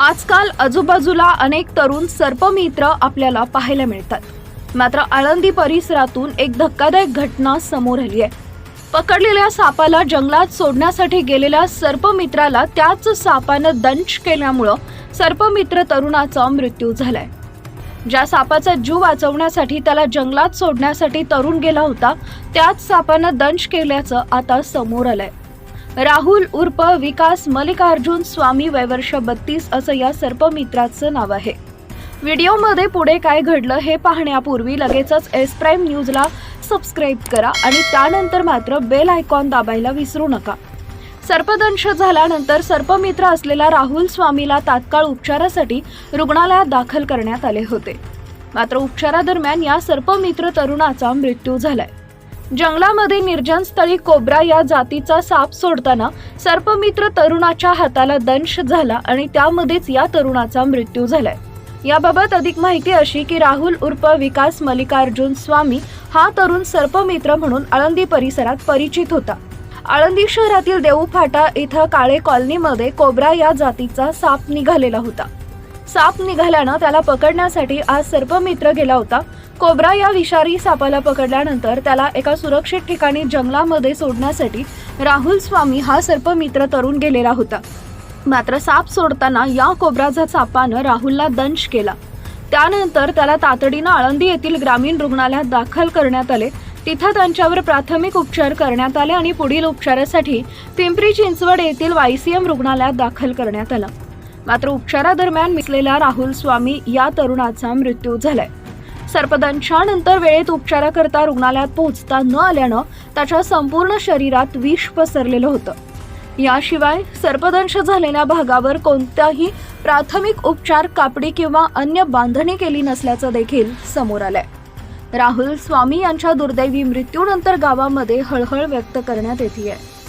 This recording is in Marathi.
आजकाल आजूबाजूला अनेक तरुण सर्पमित्र आपल्याला पाहायला मिळतात. मात्र आळंदी परिसरातून एक धक्कादायक घटना समोर आली आहे. पकडलेल्या सापाला जंगलात सोडण्यासाठी गेलेल्या सर्पमित्राला त्याच सापानं दंश केल्यामुळं सर्पमित्र तरुणाचा मृत्यू झालाय. ज्या सापाचा जीव वाचवण्यासाठी त्याला जंगलात सोडण्यासाठी तरुण गेला होता त्याच सापानं दंश केल्याचं आता समोर आलंय. राहुल उर्फ विकास मल्लिकार्जुन स्वामी वयवर्ष बत्तीस असं या सर्पमित्राचं नाव आहे. व्हिडिओमध्ये पुढे काय घडलं हे पाहण्यापूर्वी लगेचच एस प्राईम न्यूजला सबस्क्राईब करा आणि त्यानंतर मात्र बेल आयकॉन दाबायला विसरू नका. सर्पदंश झाल्यानंतर सर्पमित्र असलेला राहुल स्वामीला तात्काळ उपचारासाठी रुग्णालयात दाखल करण्यात आले होते. मात्र उपचारादरम्यान या सर्पमित्र तरुणाचा मृत्यू झालाय. जंगलामध्ये निर्जन स्थळी कोब्रा या जातीचा साप सोडताना सर्पमित्र तरुणाच्या हाताला दंश झाला आणि त्यामध्येच या तरुणाचा मृत्यू झालाय. याबाबत अधिक माहिती अशी की राहुल उर्फ विकास मल्लिकार्जुन स्वामी हा तरुण सर्पमित्र म्हणून आळंदी परिसरात परिचित होता. आळंदी शहरातील देऊ फाटा इथं काळे कॉलनीमध्ये कोब्रा या जातीचा साप निघालेला होता. साप निघाल्यानं त्याला पकडण्यासाठी आज सर्पमित्र गेला होता. कोब्रा या विषारी सापाला पकडल्यानंतर त्याला एका सुरक्षित ठिकाणी जंगलामध्ये सोडण्यासाठी राहुल स्वामी हा सर्पमित्र तरुण गेलेला होता. मात्र साप सोडताना या कोब्राचा सापानं राहुलला दंश केला. त्यानंतर त्याला तातडीनं आळंदी येथील ग्रामीण रुग्णालयात दाखल करण्यात आले. तिथं त्यांच्यावर प्राथमिक उपचार करण्यात आले आणि पुढील उपचारासाठी पिंपरी चिंचवड येथील वायसीएम रुग्णालयात दाखल करण्यात आलं. मात्र उपचारादरम्यान मिसलेल्या राहुल स्वामी या तरुणाचा मृत्यू झालाय. सर्पदंशानंतर वेळेत उपचाराकरता रुग्णालयात पोहोचता न आल्यानं त्याच्या संपूर्ण शरीरात विष पसरलेलं होतं. याशिवाय सर्पदंश झालेल्या भागावर कोणताही प्राथमिक उपचार कापडी किंवा अन्य बांधणी केली नसल्याचं देखील समोर आलंय. राहुल स्वामी यांच्या दुर्दैवी मृत्यूनंतर गावामध्ये हळहळ व्यक्त करण्यात येते आहे